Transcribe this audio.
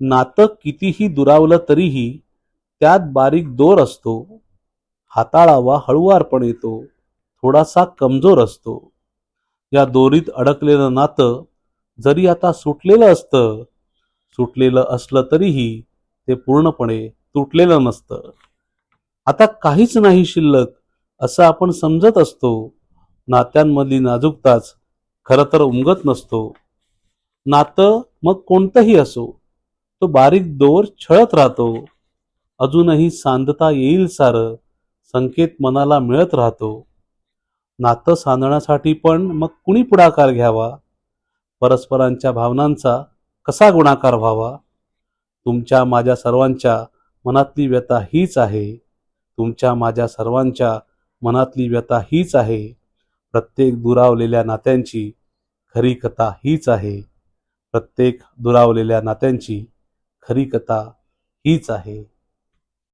नातं कितीही दुरावलं तरीही त्यात बारीक दोर असतो. हाताळावा हळुवारपण येतो. थोडासा कमजोर असतो. या दोरीत अडकलेलं नातं जरी आता सुटलेलं असतं सुटलेलं असलं तरीही ते पूर्णपणे तुटलेलं नसतं. आता काहीच नाही शिल्लक असं आपण समजत असतो. नात्यांमधली नाजूकताच खरं तर उमगत नसतो. नातं मग कोणतंही असो तो बारीक दोर छळत राहतो. अजूनही सांधता येईल सारं संकेत मनाला मिळत राहतो. नातं सांधण्यासाठी पण मग कुणी पुढाकार घ्यावा? परस्परांच्या भावनांचा कसा गुणाकार व्हावा? तुमच्या माझ्या सर्वांच्या मनातली व्यथा हीच आहे. तुमच्या माझ्या सर्वांच्या मनातली व्यथा हीच आहे. प्रत्येक दुरावलेल्या नात्यांची खरी कथा हीच आहे. प्रत्येक दुरावलेल्या नात्यांची खरी कथा हीच आहे.